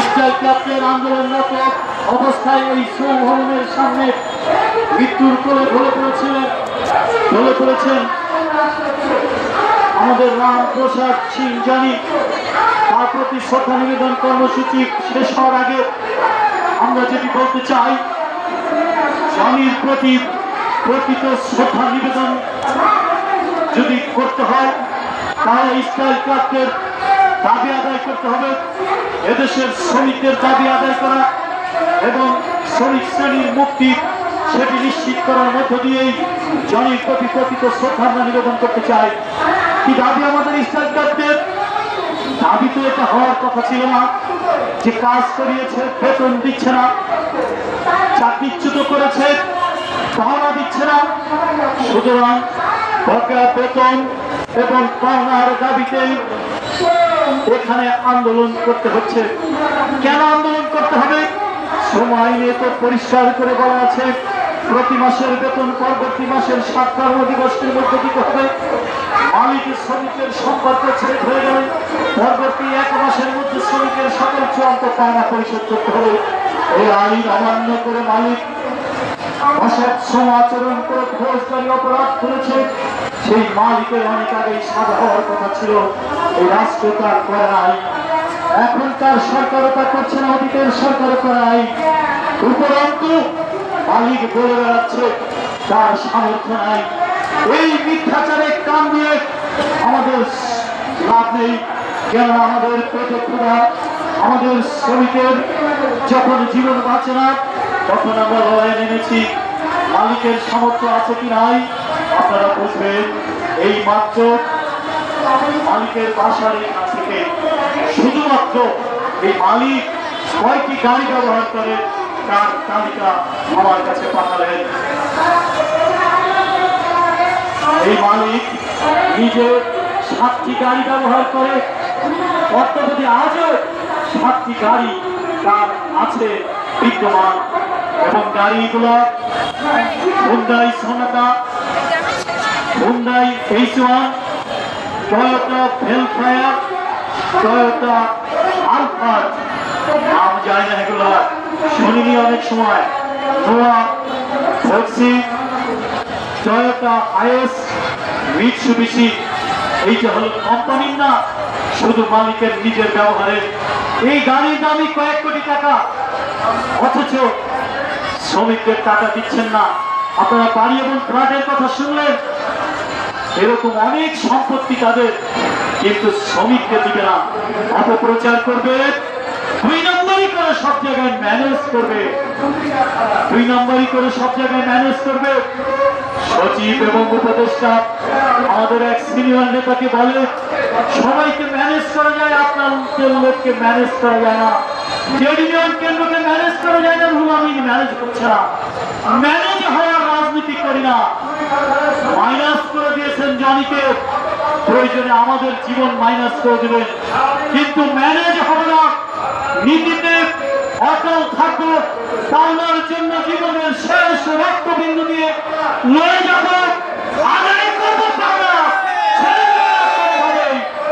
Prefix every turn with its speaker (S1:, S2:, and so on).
S1: Israel ক্লাবের আন্দোলনরত অবস্থায় এই সৌভবনের সামনে মৃত্যুর করে ঢলে পড়েছিলেন। ঢলে পড়েছেন আমাদের রাম প্রসাদ সিং জানি। তার প্রতি শ্রদ্ধা নিবেদন, কর্মসূচি শেষ হওয়ার আগে আমরা যেটি বলতে চাই, স্বামীর প্রতি প্রকৃত শ্রদ্ধা নিবেদন যদি করতে হয়, তাহলে ইসরায়েল ক্লাবকে দাবি আদায় করতে হবে। এদেশের শ্রমিকদের দাবি আদায় করা এবং শ্রমিক শ্রেণির মুক্তি সেটি নিশ্চিত করার মধ্য দিয়েই জনের প্রতি প্রকৃত শ্রদ্ধা আমরা নিবেদন করতে চাই। কি দাবি আমাদের ইসরায়েল ক্লাবদের দাবি তো এটা হওয়ার কথা ছিল না। যে কাজ করিয়েছে, বেতন দিচ্ছে না। চাকরিচ্যুত করেছে, পাওনা দিচ্ছে না। সুতরাং বেতন এবং পাওনার দাবিতে এখানে আন্দোলন করতে হচ্ছে। কেন আন্দোলন করতে হবে? সময় নিয়ে তো পরিষ্কার করে বলা আছে, প্রতি মাসের বেতন পরবর্তী মাসের সাত কর্মদিবসের মধ্যে দিতে হবে। মালিক শ্রমিকের সম্পর্ক ছেড়ে হয়ে গেলে পরবর্তী এক মাসের মধ্যে শ্রমিকের সকল চূড়ান্ত পাওনা পরিশোধ করতে হবে। এই আইন অমান্য করে মালিক অসৎ সমাচরণ করে ফৌজদারি অপরাধ করেছে। সেই মালিকের অনেক আগেই সাজা হওয়ার কথা ছিল, এই রাষ্ট্র তার করে নাই এখন তার সরকারও তা করছে না, অতীতের সরকারও করে নাই উপরন্তু মালিক বলে বেড়াচ্ছে, তার সামর্থ্য নাই। এই মিথ্যাচারে কান দিয়ে আমাদের লাভ নেই। কেন আমাদের পেটে আমাদের শ্রমিকের যখন জীবন বাঁচে না, তখন আমরা লড়াই নেমেছি। মালিকের সামর্থ্য আছে কি নাই? আপনারা বুঝবেন এই মাত্র মালিকের বাসার এখান থেকে। শুধুমাত্র এই মালিক কয়টি গাড়ি ব্যবহার করে তার তালিকা আমার কাছে পাঠালেন। এই মালিক নিজে সাতটি গাড়ি ব্যবহার করে, অর্থপতি আজও সাতটি গাড়ি তার আছে বিদ্যমান। এবং গাড়িগুলো Hyundai Sonata Hyundai H one Toyota Vellfire Toyota Alphard নাম যায় না এগুলো। শুনিনি অনেক সময়। নোয়া ভক্সি টয়োটা আইএস মিটসুবিশি এইটা হলো কোম্পানির না শুধু মালিকের নিজের ব্যবহারে। এই গাড়ির দামই কয়েক কোটি টাকা। অথচ শ্রমিকদের টাকা দিচ্ছেন না। আপনারা বাড়ি এবং ফ্ল্যাটের কথা শুনলেন? এরকম অনেক সম্পত্তি তাদের, কিন্তু শ্রমিককে দিবে না। অপপ্রচার করবে, দুই নম্বরই করে সব জায়গায় ম্যানেজ করবে। দুই নম্বরই করে সব জায়গায় ম্যানেজ করবে। সচিব এবং উপদেষ্টা, আমাদের এক সিনিয়র নেতাকে বলে, সবাইকে ম্যানেজ করা যায়, আপনাদের লোককে ম্যানেজ করা যায় না। ট্রেড ইউনিয়ন কেন্দ্রকে ম্যানেজ করা যায় না রুলামি ম্যানেজ করছে না। ম্যানেজ হওয়ার রাজনীতি করি না। মাইনাস করে দিয়েছেন জানিকে। প্রয়োজনে আমাদের জীবন মাইনাস করে দেবেন। কিন্তু ম্যানেজ হবে না। নীতিতে অটল থাকব। পাওনার জন্য জীবনের শেষ রক্তবিন্দু দিয়ে লড়ে